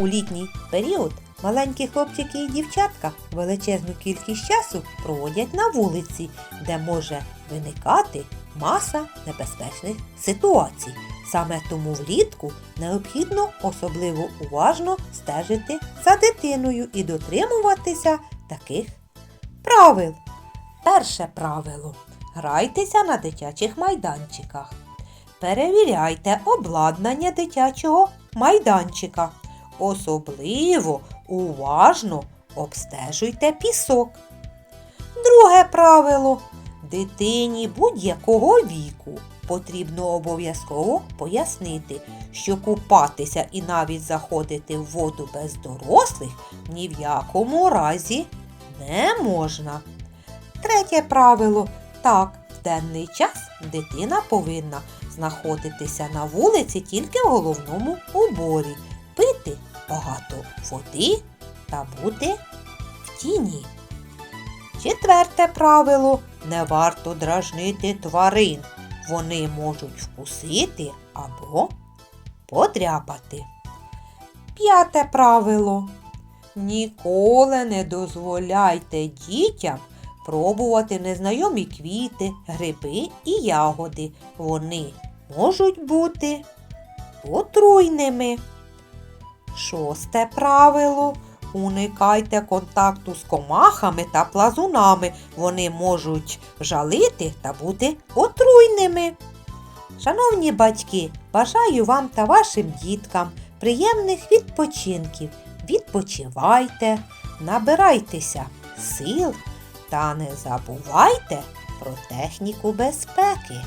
У літній період маленькі хлопчики і дівчатка величезну кількість часу проводять на вулиці, де може виникати маса небезпечних ситуацій. Саме тому влітку необхідно особливо уважно стежити за дитиною і дотримуватися таких правил. Перше правило. Грайтеся на дитячих майданчиках. Перевіряйте обладнання дитячого майданчика. Особливо уважно обстежуйте пісок. Друге правило. Дитині будь-якого віку потрібно обов'язково пояснити, що купатися і навіть заходити в воду без дорослих ні в якому разі не можна. Третє правило. Так, в денний час дитина повинна знаходитися на вулиці тільки в головному уборі, пити багато води та бути в тіні. Четверте правило не варто дражнити тварин. Вони можуть вкусити або подряпати. П'яте правило. Ніколи не дозволяйте дітям пробувати незнайомі квіти, гриби і ягоди. Вони можуть бути отруйними. Шосте правило. Уникайте контакту з комахами та плазунами. Вони можуть жалити та бути отруйними. Шановні батьки, бажаю вам та вашим діткам приємних відпочинків. Відпочивайте, набирайтеся сил та не забувайте про техніку безпеки.